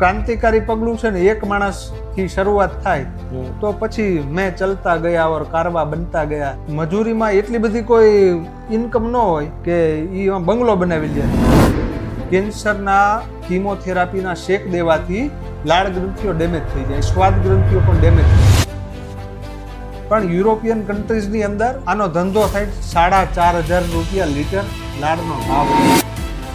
ક્રાંતિકારી પગલું છે ને એક માણસથી શરૂઆત થાય તો પછી મેં ચલતા ગયા ઓર કારવા બનતા ગયા. મજૂરીમાં એટલી બધી કોઈ ઇન્કમ ન હોય કે ઈ બંગલો બનાવી લે. કેન્સરના કીમોથેરાપીના શેક દેવાથી લાળ ગ્રંથિઓ ડેમેજ થઈ જાય સ્વાદ ગ્રંથિઓ પણ ડેમેજ થઈ જાય. પણ યુરોપિયન કન્ટ્રીઝની અંદર આનો ધંધો થાય સાડા ચાર હજાર રૂપિયા લીટર લાળનો ભાવ.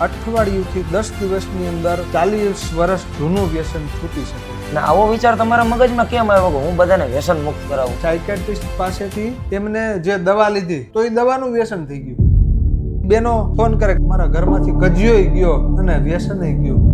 અઠવાડિયુંથી દસ દિવસની અંદર ચાલીસ વર્ષ જૂનું વ્યસન છૂટી શકે. ને આવો વિચાર તમારા મગજમાં કેમ આવ્યો કે હું બધાને વ્યસન મુક્ત કરાવું? સાયકેટ્રિસ્ટ પાસેથી તેમને જે દવા લીધી તો એ દવાનું વ્યસન થઈ ગયું. બેનો ફોન કરે કે મારા ઘરમાંથી કજિયોય ગયો અને વ્યસનય ગયું.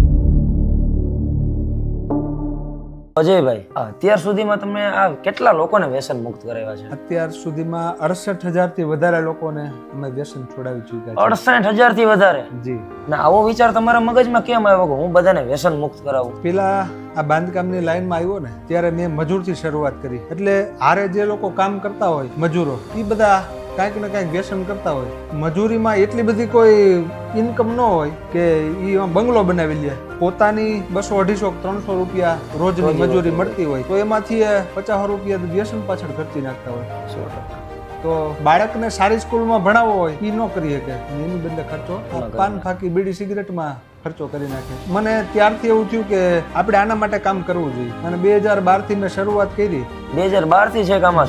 અજયભાઈ અત્યાર સુધીમાં તમે આ કેટલા લોકોને વ્યસન મુક્ત કરાવ્યા છે? અત્યાર સુધીમાં અડસઠ હજારથી વધારે લોકોને અમે વ્યસન છોડાવી ચૂક્યા અડસઠ હજારથી વધારે? જી. ને આવો વિચાર તમારા મગજમાં કેમ આવ્યો કે હું બધાને વ્યસન મુક્ત કરાવું? પેલા આ બાંધકામની લાઈનમાં આવ્યો ને ત્યારે મેં મજૂરથી શરૂઆત કરી. એટલે હારે જે લોકો કામ કરતા હોય મજૂરો એ બધા કાંઈક ને કાંઈક વ્યસન કરતા હોય. મજૂરીમાં એટલી બધી કોઈ ઇન્કમ ન હોય કે એ બંગલો બનાવી લે. પોતાની બસો અઢીસો ત્રણસો રૂપિયા રોજની મજૂરી મળતી હોય તો એમાંથી પચાસ રૂપિયા વ્યસન પાછળ ખર્ચી નાખતા હોય. સો તો બાળકને સારી સ્કૂલમાં ભણાવવો હોય એ ન કરી શકે. એની બદલે ખર્ચો પાન ફાકી બીડી સિગરેટમાં ખર્ચો કરી નાખે. મને ત્યારથી એવું થયું કે આપણે આના માટે કામ કરવું જોઈએ. અને બે હજાર બારથી મેં શરૂઆત કરી. બે હજાર બારથી છે કામ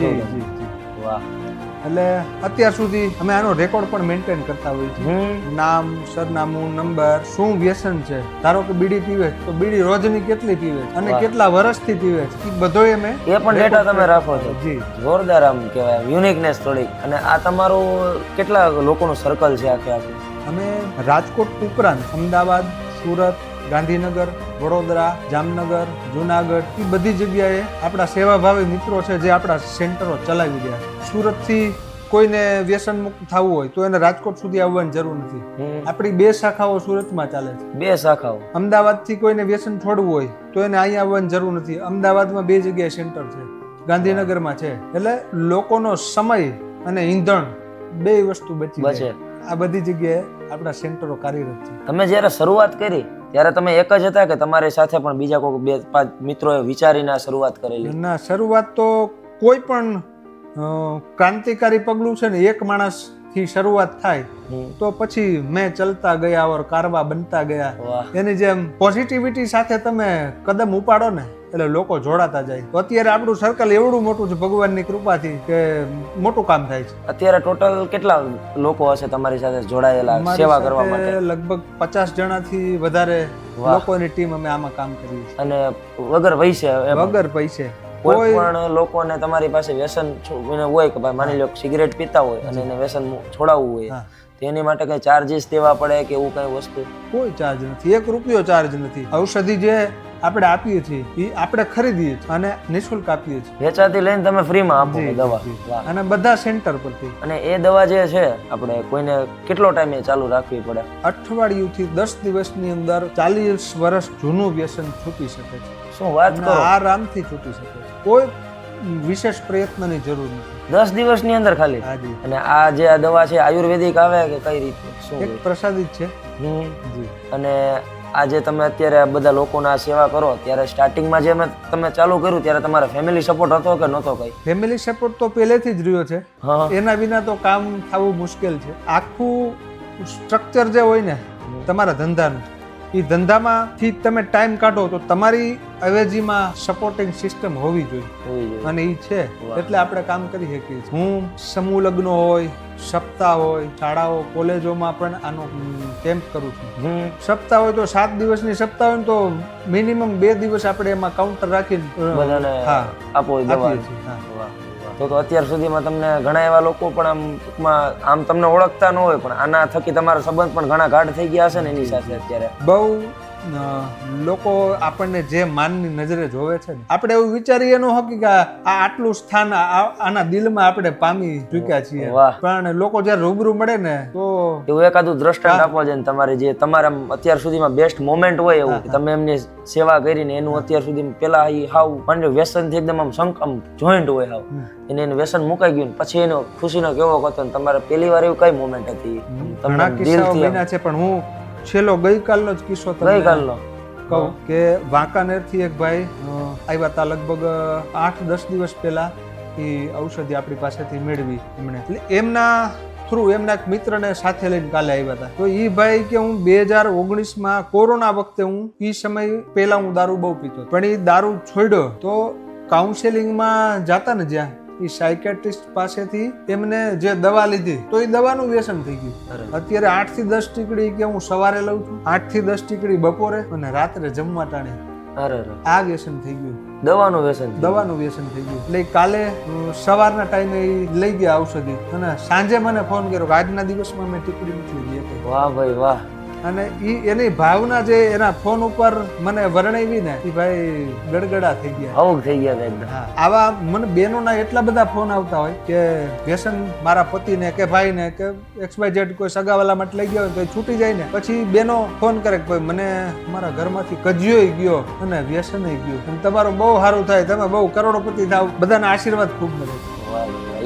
વાહ. એટલે અત્યાર સુધી અમે આનો રેકોર્ડ પણ મેન્ટેન કરતા હોઈએ છીએ. નામ સરનામું નંબર શું વ્યસન છે? ધારો કે બીડી પીવે તો બીડી રોજની કેટલી પીવે છે? અને કેટલા વર્ષથી પીવે છે? એ બધોય અમે એ પણ ડેટા તમે રાખો છો. જી. જોરદાર આમ કહેવાય યુનિકનેસ થોડીક. અને આ તમારું કેટલા લોકોનું સર્કલ છે આખે આખું? અમે રાજકોટ ઉપરાંત અમદાવાદ સુરત ગાંધીનગર વડોદરા જામનગર જુનાગઢ એ બધી જગ્યાએ આપણા સેવાભાવી મિત્રો છે જે આપણા સેન્ટરો ચલાવી રહ્યા છે. સુરતથી કોઈને વ્યસન મુક્ત થવું હોય તો એને રાજકોટ સુધી આવવાની જરૂર નથી. આપણી બે શાખાઓ સુરતમાં ચાલે છે. બે શાખાઓ. અમદાવાદથી કોઈને વ્યસન છોડવું હોય તો એને અહીંયા આવવાની જરૂર નથી. અમદાવાદમાં બે જગ્યાએ સેન્ટર છે. ગાંધીનગરમાં છે. એટલે લોકોનો સમય અને ઈંધણ બે વસ્તુ બચી બચે. આ બધી જગ્યાએ આપણા સેન્ટરો કાર્યરત છે. તમે જ્યારે શરૂઆત કરી ત્યારે તમે એક જ હતા કે તમારી સાથે પણ બીજા કોઈ બે, પાંચ મિત્રોએ વિચારીને શરૂઆત કરેલી? ના, શરૂઆત તો કોઈ પણ ક્રાંતિકારી પગલું છે ને, એક માણસ થી શરૂઆત થાય તો પછી મેં ચલતા ગયા ઓર કારવા બનતા ગયા. એની જેમ પોઝિટિવિટી સાથે તમે કદમ ઉપાડો ને એટલે લોકો જોડાતા જાય. તો અત્યારે આપણું સર્કલ એવડું મોટું છે ભગવાનની કૃપાથી કે મોટું કામ થાય છે. અત્યારે ટોટલ કેટલા લોકો હશે તમારી સાથે જોડાયેલા સેવા કરવા માટે? લગભગ પચાસ જણાથી વધારે. લોકોની ટીમ અમે આમાં કામ કરીએ છીએ. અને વગર પૈસે વગર પૈસે કોઈ પણ લોકોને તમારી પાસે વ્યસન હોય કે ભાઈ માની લો કે સિગરેટ પીતા હોય અને એને વ્યસન છોડાવવું હોય હા. તો એની માટે કઈ ચાર્જીસ દેવા પડે કે એવું કઈ વસ્તુ? કોઈ ચાર્જ નથી. એક રૂપિયો ચાર્જ નથી. ઔષધિ જે આપણે આપીએ છીએ એ આપણે ખરીદીએ છીએ અને નિશુલ્ક આપીએ છીએ. વેચાતી લઈને તમે ફ્રીમાં આપો દવા? અને બધા સેન્ટર પરથી. અને એ દવા જે છે આપણે કોઈને કેટલો ટાઈમે ચાલુ રાખવી પડે? અઠવાડિયુંથી દસ દિવસની અંદર ચાલીસ વર્ષ જૂનું વ્યસન છૂટી શકે છે. શું વાત કરો? આરામથી છૂટી શકે છે. કોઈ વિશેષ પ્રયત્નની જરૂર નથી. દસ દિવસની અંદર ખાલી? અને આ જે આ દવા છે આયુર્વેદિક આવે કે કઈ રીતે? શું એક પ્રસાદિત પ્રસાદી છે. અને આ જે તમે અત્યારે બધા લોકોના સેવા કરો ત્યારે સ્ટાર્ટિંગમાં જે તમે ચાલુ કર્યું ત્યારે તમારા ફેમિલી સપોર્ટ હતો કે નહોતો કઈ? ફેમિલી સપોર્ટ તો પહેલેથી જ રહ્યો છે. એના વિના તો કામ થવું મુશ્કેલ છે. આખું સ્ટ્રક્ચર જે હોય ને તમારા ધંધાનું. એ ધંધામાંથી તમે ટાઈમ કાઢો તો તમારી અવેજીમાં સપોર્ટિંગ સિસ્ટમ હોવી જોઈએ. અને એ છે. એટલે આપણે કામ કરી શકીએ હું સમૂહ લગ્ન હોય સપ્તાહ હોય શાળાઓ કોલેજોમાં પણ આનો કેમ્પ કરું છું. હું સપ્તાહ હોય તો સાત દિવસની સપ્તાહ હોય તો મિનિમમ બે દિવસ આપણે એમાં કાઉન્ટર રાખીને હા આપો આપીએ છીએ. હા. તો તો અત્યાર સુધીમાં તમને ઘણા એવા લોકો પણ આમ ટૂંકમાં આમ તમને ઓળખતા ન હોય, પણ આના થકી તમારા સંબંધ પણ ઘણા ગાઢ થઈ ગયા હશે ને એની સાથે અત્યારે? બહુ લોકો આપણને જે માનની નજરે જોવે છે ને આપણે એવું વિચારીએ ન હોકી કે આ આટલું સ્થાન આના દિલમાં આપણે પામી ચૂક્યા છીએ. પણ લોકો જ્યારે રૂબરૂ મળે ને તો એવું એકાદું દ્રષ્ટાંત આપવા છે ને તમારી જે તમારા અત્યાર સુધીમાં બેસ્ટ મોમેન્ટ હોય એવું તમે એમની સેવા કરીને એનું અત્યાર સુધી પેલા એ હાવ પણ વ્યસનથી એકદમ આમ સંક આમ જોઈન્ટ હોય હાવ. એને એનું વ્યસન મુકાઈ ગયું પછી એનો ખુશીનો કેવો હતો ને તમારે પહેલી વાર એવું કઈ મોમેન્ટ હતી? તમને દિલથી છે પણ હું છેલ્લો ગઈકાલનો જ કિસ્સો તમને ગઈકાલનો. કહું કે વાંકાનેરથી એક ભાઈ આવ્યા હતા લગભગ આઠ દસ દિવસ પહેલા એ ઔષધિ આપણી પાસેથી મેળવી એમણે. એટલે એમના થ્રુ એમના એક મિત્રને સાથે લઈને કાલે આવ્યા હતા તો એ ભાઈ કે હું બે હજાર ઓગણીસમાં કોરોના વખતે હું એ સમય પહેલા હું દારૂ બહુ પીતો. પણ એ દારૂ છોડ્યો તો કાઉન્સેલિંગમાં જાતા ને જ્યાં એ સાયકેટ્રિસ્ટ પાસેથી એમને જે દવા લીધી તો એ દવાનું વ્યસન થઈ ગયું. અત્યારે આઠથી દસ ટીકડી કે હું સવારે લઉં છું આઠથી દસ ટીકડી બપોરે અને રાત્રે જમવા ટાણે. અરે અરે. આ વ્યસન થઈ ગયું. દવાનું વ્યસન દવાનું વ્યસન થઈ ગયું. એટલે કાલે સવારના ટાઈમે એ લઈ ગયા ઔષધિ. અને સાંજે મને ફોન કર્યો કે આજના દિવસમાં મેં ટીકડી નથી લીધી. વાહ ભાઈ વાહ. અને ઈ એની ભાવના જે એના ફોન ઉપર મને વર્ણવી ને એ ભાઈ ગડગડા થઈ ગયા. ભાવુક થઈ ગયા હતા આવા મને બહેનોના એટલા બધા ફોન આવતા હોય કે વ્યસન મારા પતિને કે ભાઈને કે એક્સ વાય ઝેડ કોઈ સગાવાલા માટે લઈ ગયા હોય તો છૂટી જાય ને. પછી બેનો ફોન કરે કે ભાઈ મને મારા ઘરમાંથી કજિયોય ગયો અને વ્યસનય ગયો. અને તમારું બહુ સારું થાય તમે બહુ કરોડોપતિ થાવ. બધાના આશીર્વાદ ખૂબ મળે.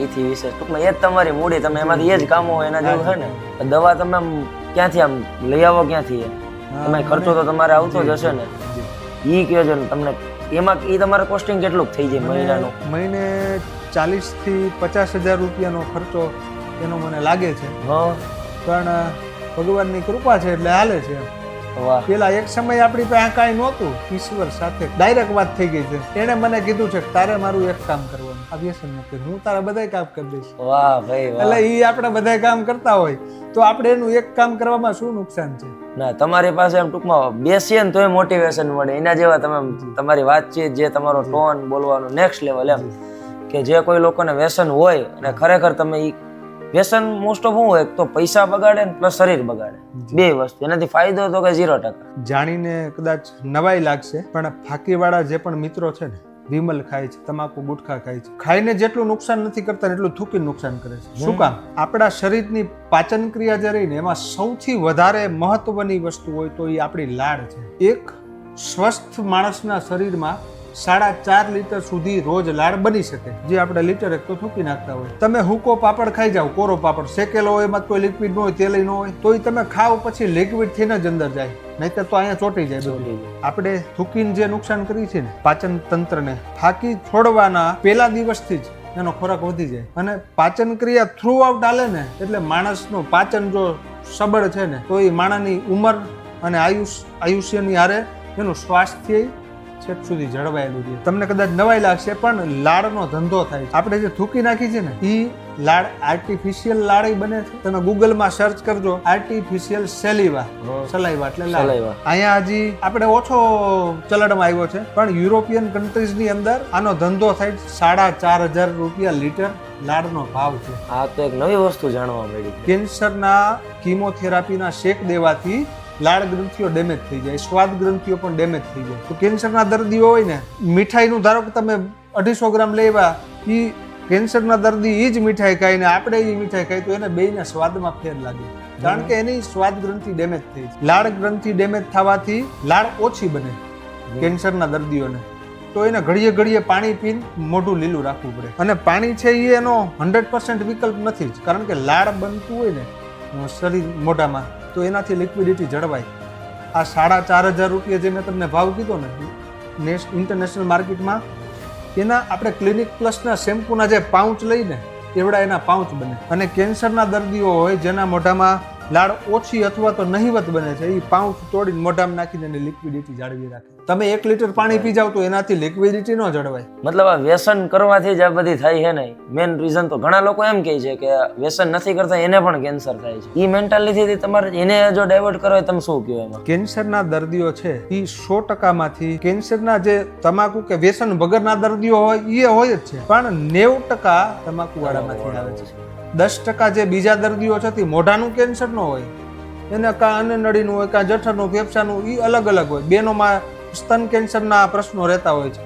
એથી વિશેષ ટૂંકમાં એ જ તમારી મૂડી તમે એમાંથી એ જ કામો એના જેવું છે ને? દવા તમે ક્યાંથી આમ લઈ આવો ક્યાંથી? એ? તમે ખર્ચો તો તમારે આવતો જ હશે ને? ઈ છે ને તમને એમાં એ તમારે કોસ્ટિંગ કેટલું થઈ જાય મહિનાનું? મહિને ચાલીસથી પચાસ હજાર રૂપિયાનો ખર્ચો એનો મને લાગે છે. પણ ભગવાનની કૃપા છે એટલે હાલે છે. પેલા એક સમય આપણી પાસે કાંઈ નહોતું ઈશ્વર સાથે ડાયરેક્ટ વાત થઈ ગઈ છે. એને મને કીધું છે કે તારે મારું એક કામ કરવાનું. આ વ્યસન નથી હું તારા બધાય કામ કરી દઈશ. વાહ ભાઈ એટલે ઈ આપણે બધાય કામ કરતા હોય. તો આપણે એનું એક કામ કરવામાં શું નુકસાન છે? ના તમારી પાસે એમ ટૂંકમાં બેસીએ ને તોય મોટિવેશન મળે. એના જેવા તમે તમારી વાતચીત જે તમારો ટોન બોલવાનો નેક્સ્ટ લેવલ એમ. કે જે કોઈ લોકોને વ્યસન હોય અને ખરેખર તમે ઈ વ્યસન મોસ્ટ ઓફ શું હોય તો પૈસા બગાડે ને પ્લસ શરીર બગાડે. બે વસ્તુ એનાથી ફાયદો તો કે ઝીરો ટકા. જાણીને કદાચ નવાઈ લાગશે પણ ફાંકીવાળા જે પણ મિત્રો છે ને વિમલ ખાય છે તમાકુ ગુટખા ખાય છે ખાઈને જેટલું નુકસાન નથી કરતા એટલું થૂકી નુકસાન કરે છે. શું કામ? આપણા શરીરની પાચન ક્રિયા જે રહી ને એમાં સૌથી વધારે મહત્વની વસ્તુ હોય તો એ આપણી લાળ છે. એક સ્વસ્થ માણસના શરીરમાં સાડા ચાર લીટર સુધી રોજ લાળ બની શકે. જે આપણે લીટર એક તો થૂકી નાખતા હોય. તમે હુકો પાપડ ખાઈ જાઓ કોરો પાપડ શેકેલો હોય એમાં કોઈ લિક્વિડ ન હોય તેલ ન હોય તોય તમે ખાઓ પછી લિક્વિડ થઈને જ અંદર જાય. નહીતર તો અહીંયા ચોટી જાય બધું. આપણે થૂકીને જે નુકસાન કરી છે ને પાચન તંત્રને ફાકી છોડવાના પહેલા દિવસથી જ એનો ખોરાક વધી જાય. અને પાચન ક્રિયા થ્રુ આઉટ હાલે ને એટલે માણસનું પાચન જો સબળ છે ને તો એ માણસની ઉંમર અને આયુષ આયુષ્યની હારે એનું સ્વાસ્થ્ય છેક સુધી જળવાયેલું રહે. તમને કદાચ નવાઈ લાગશે પણ લાળનો ધંધો થાય છે. આપણે જે થૂકી નાખી છે ને એ લાળ આર્ટિફિશિયલ લાડ બને છે. તમે ગૂગલમાં સર્ચ કરજો આર્ટિફિશિયલ સેલિવા સલાઈવા એટલે લાળ. અહીંયા હજી આપણે ઓછો ચલણમાં આવ્યો છે પણ યુરોપિયન કન્ટ્રીઝની અંદર આનો ધંધો થાય સાડા ચાર હજાર રૂપિયા લીટર લાડનો ભાવ છે. આ તો એક નવી વસ્તુ જાણવા મળી. કેન્સરના કીમોથેરાપીના શેક દેવાથી લાળ ગ્રંથિઓ ડેમેજ થઈ જાય, સ્વાદ ગ્રંથિઓ પણ ડેમેજ થઈ જાય. તો કેન્સરના દર્દીઓ હોય ને, મીઠાઈનું ધારો કે તમે અઢીસો ગ્રામ લેવા એ કેન્સરના દર્દી એ જ મીઠાઈ ખાય ને આપણે એ મીઠાઈ ખાય તો એને બેયના સ્વાદમાં ફેર લાગે. કારણ કે એની સ્વાદ ગ્રંથિ ડેમેજ થઈ છે લાળ ગ્રંથિ ડેમેજ થવાથી લાળ ઓછી બને કેન્સરના દર્દીઓને. તો એને ઘડીએ ઘડીએ પાણી પીને મોઢું લીલું રાખવું પડે. અને પાણી છે એ એનો હંડ્રેડ પર્સન્ટ વિકલ્પ નથી જ. કારણ કે લાળ બનતું હોય ને શરીર મોઢામાં તો એનાથી લિક્વિડિટી જળવાય. આ સાડા ચાર હજાર રૂપિયા જે મેં તમને ભાવ કીધો ને, નેશ ઇન્ટરનેશનલ માર્કેટમાં એના આપણે ક્લિનિક પ્લસના શેમ્પૂના જે પાઉચ લઈને, એવડા એના પાઉચ બને. અને કેન્સરના દર્દીઓ હોય, જેના મોઢામાં લાળ ઓછી અથવા તો નહીવત બને છે એ પાઉચ તોડીને મોઢામાં નાખીને એની લિક્વિડિટી જાળવી રાખે. તમે એક લીટર પાણી પી જાવ તો એનાથી લિક્વિડિટી ન જળવાય. મતલબ આ વ્યસન કરવાથી જ આ બધી થાય છે ને? મેન રીઝન તો ઘણા લોકો એમ કહે છે કે વ્યસન નથી કરતા એને પણ કેન્સર થાય છે. એ મેન્ટાલિટીથી તમારે એને જો ડાયવર્ટ કરો તમે શું કહો એમાં? કેન્સરના દર્દીઓ છે એ સો ટકામાંથી કેન્સરના જે તમાકુ કે વ્યસન વગરના દર્દીઓ હોય એ હોય જ છે. પણ નેવું ટકા તમાકુ વાળામાંથી આવે છે. દસ ટકા જે બીજા દર્દીઓ છે તે મોઢાનું કેન્સર ન હોય. એને કાં અન્નનળીનું હોય કાં જઠરનું ફેફસાનું એ અલગ અલગ હોય. બેનોમાં સ્તન કેન્સરના પ્રશ્નો રહેતા હોય છે.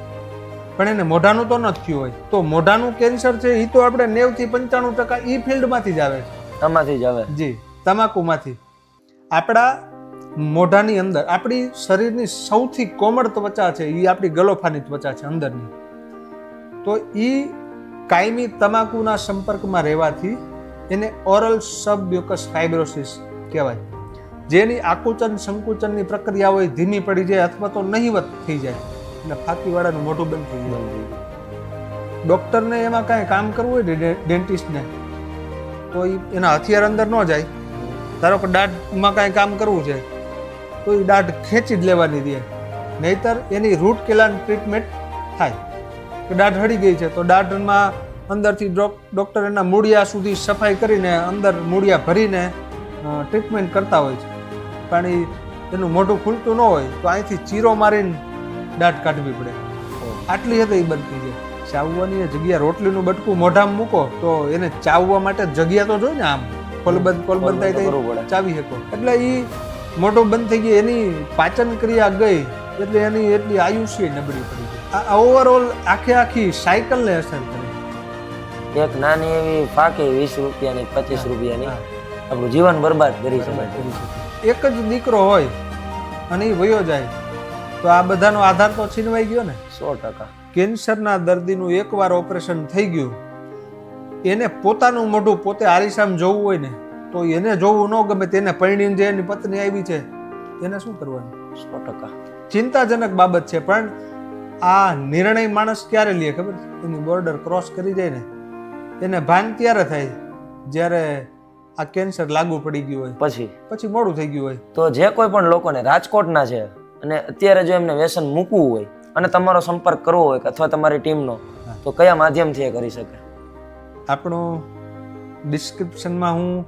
પણ એને મોઢાનું તો નથી થયું હોય. તો મોઢાનું કેન્સર છે એ તો આપણે નેવથી પંચાણું ટકા એ ફિલ્ડમાંથી જ આવે છે. આમાંથી જ આવે. જી તમાકુમાંથી. આપણા મોઢાની અંદર આપણી શરીરની સૌથી કોમળ ત્વચા છે એ આપણી ગલોફાની ત્વચા છે અંદરની. તો એ કાયમી તમાકુના સંપર્કમાં રહેવાથી એને ઓરલ સબમ્યુકસ ફાઇબ્રોસિસ કહેવાય. જેની આકુચન સંકુચનની પ્રક્રિયા હોય ધીમી પડી જાય અથવા તો નહીવત થઈ જાય. એટલે ફાકીવાળાનું મોઢું બંધ થઈ જાય. ડૉક્ટરને એમાં કાંઈ કામ કરવું હોય ને ડેન્ટિસ્ટને તો એના હથિયાર અંદર ન જાય. ધારો કે દાઢમાં કાંઈ કામ કરવું છે તો એ દાઢ ખેંચી જ લેવાની દે નહીતર એની રૂટ કેલાન ટ્રીટમેન્ટ થાય. કે દાઢ હળી ગઈ છે. તો દાઢમાં અંદરથી ડૉક્ટર એના મૂળિયા સુધી સફાઈ કરીને અંદર મૂળિયા ભરીને ટ્રીટમેન્ટ કરતા હોય છે. પણ એનું મોઢું ખુલતું ન હોય તો અહીંથી ચીરો મારીને દાઢ કાઢવી પડે. આટલી હદે બંધ થઈ છે. ચાવવાની જગ્યા રોટલીનું બટકું મોઢામાં મૂકો તો એને ચાવવા માટે જગ્યા તો જોઈએ ને આમ કોલબંધ કોલબંધ થાય ચાવી શકો. એટલે એ મોઢું બંધ થઈ ગયો એની પાચન ક્રિયા ગઈ એટલે એની એટલી આયુષ્ય નબળી પડી. આ ઓવરઓલ આખે આખી સાયકલને અસર કરે. એક નાની એવી ફાકે વીસ રૂપિયાની પચીસ રૂપિયાની. આપણું જીવન બરબાદ કરી શકાય. એક જ દીકરો હોય અને એ વયો જાય તો આ બધાનો આધાર તો છીનવાઈ ગયો ને? સો ટકા. કેન્સરના દર્દીનું એકવાર ઓપરેશન થઈ ગયું એને પોતાનું મોઢું પોતે આરીસામ જોવું હોય ને તો એને જોવું ન ગમે તેને પરણીને જે એની પત્ની આવી છે એને શું કરવાનું? સો ટકા. ચિંતાજનક બાબત છે પણ આ નિર્ણય માણસ ક્યારે લે ખબર છે? એની બોર્ડર ક્રોસ કરી જાય ને. એને ભાન ત્યારે થાય? જ્યારે આ કેન્સર લાગુ પડી ગયું હોય. પછી? પછી મોડું થઈ ગયું હોય. તો જે કોઈ પણ લોકોને રાજકોટના છે અને અત્યારે જો એમને વ્યસન મૂકવું હોય અને તમારો સંપર્ક કરવો હોય કે અથવા તમારી ટીમનો તો કયા માધ્યમથી એ કરી શકે? આપણો ડિસ્ક્રિપ્શનમાં હું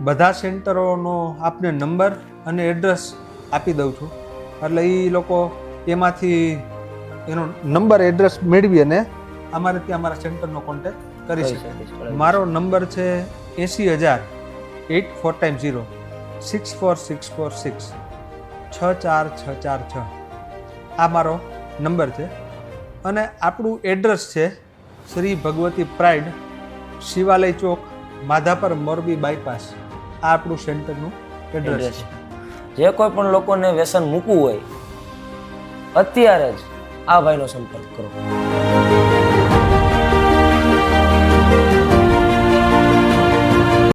બધા સેન્ટરોનો આપને નંબર અને એડ્રેસ આપી દઉં છું. એટલે એ લોકો એમાંથી એનો નંબર એડ્રેસ મેળવી અને અમારે ત્યાં અમારા સેન્ટરનો કોન્ટેક્ટ કરી શકે. મારો નંબર છે એંસી હજાર eight four time zero six four six four six છ ચાર છ ચાર છ. આ મારો નંબર છે. અને આપણું એડ્રેસ છે શ્રી ભગવતી પ્રાઇડ શિવાલય ચોક માધાપર મોરબી બાયપાસ આ આપણું સેન્ટરનું એડ્રેસ છે. જે કોઈ પણ લોકોને વ્યસન મૂકવું હોય અત્યારે જ આ ભાઈનો સંપર્ક કરો.